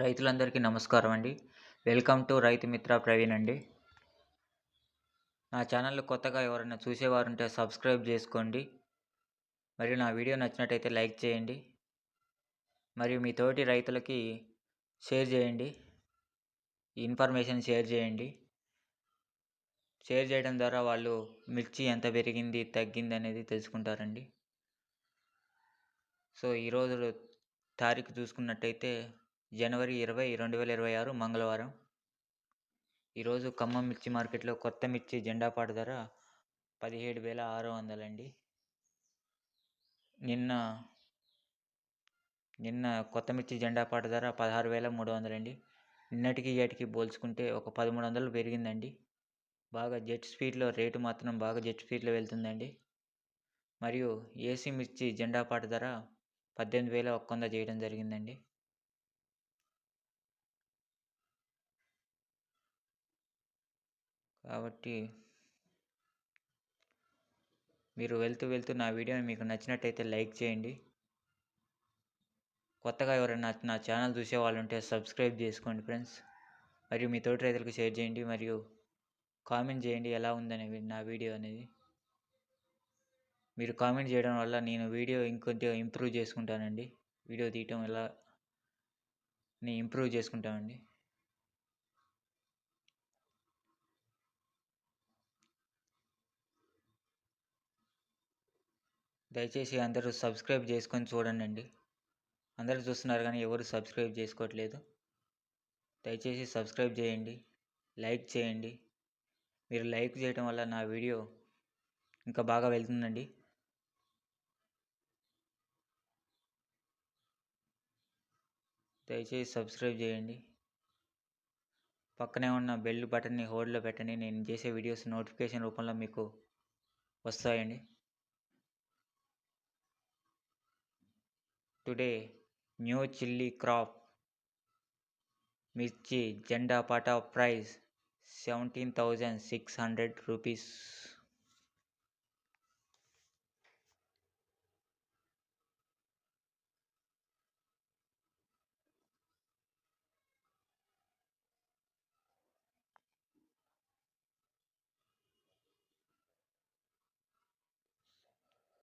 రైతులందరికీ నమస్కారం అండి. వెల్కమ్ టు రైతు మిత్ర ప్రవీణ్ అండి. నా ఛానల్ కొత్తగా ఎవరైనా చూసేవారుంటే సబ్స్క్రైబ్ చేసుకోండి. మరియు నా వీడియో నచ్చినట్టయితే లైక్ చేయండి. మరియు మీ తోటి రైతులకి షేర్ చేయండి. ఈ ఇన్ఫర్మేషన్ షేర్ చేయండి. షేర్ చేయడం ద్వారా వాళ్ళు మిర్చి ఎంత పెరిగింది తగ్గింది అనేది తెలుసుకుంటారండి. సో ఈరోజు తారీఖు చూసుకున్నట్టయితే జనవరి ఇరవై రెండు వేల ఇరవై ఆరు మంగళవారం. ఈరోజు ఖమ్మం మిర్చి మార్కెట్లో కొత్త మిర్చి జెండాపాటు ధర పదిహేడు వేల ఆరు వందలండి. నిన్న నిన్న కొత్త మిర్చి జెండాపాటు ధర పదహారు వేల మూడు వందలండి. నిన్నటికి ఏటికి పోల్చుకుంటే ఒక పదమూడు వందలు పెరిగిందండి. బాగా జెట్ స్పీడ్లో రేటు మాత్రం బాగా జెట్ స్పీడ్లో వెళ్తుందండి. మరియు ఏసీ మిర్చి జెండాపాటు ధర పద్దెనిమిది వేల ఒక్క వంద చేయడం జరిగిందండి. కాబట్టి మీరు వెళ్తూ వెళ్తూ నా వీడియోని మీకు నచ్చినట్టయితే లైక్ చేయండి. కొత్తగా ఎవరైనా నా ఛానల్ చూసే వాళ్ళు ఉంటే సబ్స్క్రైబ్ చేసుకోండి ఫ్రెండ్స్. మరియు మీ తోటి రైతులకు షేర్ చేయండి. మరియు కామెంట్ చేయండి ఎలా ఉందనేది నా వీడియో అనేది. మీరు కామెంట్ చేయడం వల్ల నేను వీడియో ఇంకొంచెం ఇంప్రూవ్ చేసుకుంటానండి. వీడియో తీయటం ఎలా నేను ఇంప్రూవ్ చేసుకుంటామండి. దయచేసి అందరూ సబ్స్క్రైబ్ చేసుకొని చూడండి అండి అందరూ చూస్తున్నారు కానీ ఎవరు సబ్స్క్రైబ్ చేసుకోవట్లేదు. దయచేసి సబ్స్క్రైబ్ చేయండి. లైక్ చేయండి. మీరు లైక్ చేయడం వల్ల నా వీడియో ఇంకా బాగా వెళ్తుందండి. దయచేసి సబ్స్క్రైబ్ చేయండి. పక్కనే ఉన్న బెల్ బటన్ని హోల్డ్లో పెట్టండి. నేను చేసే వీడియోస్ నోటిఫికేషన్ రూపంలో మీకు వస్తాయండి. Today, new chili crop mirchi janda pata price 17600 rupees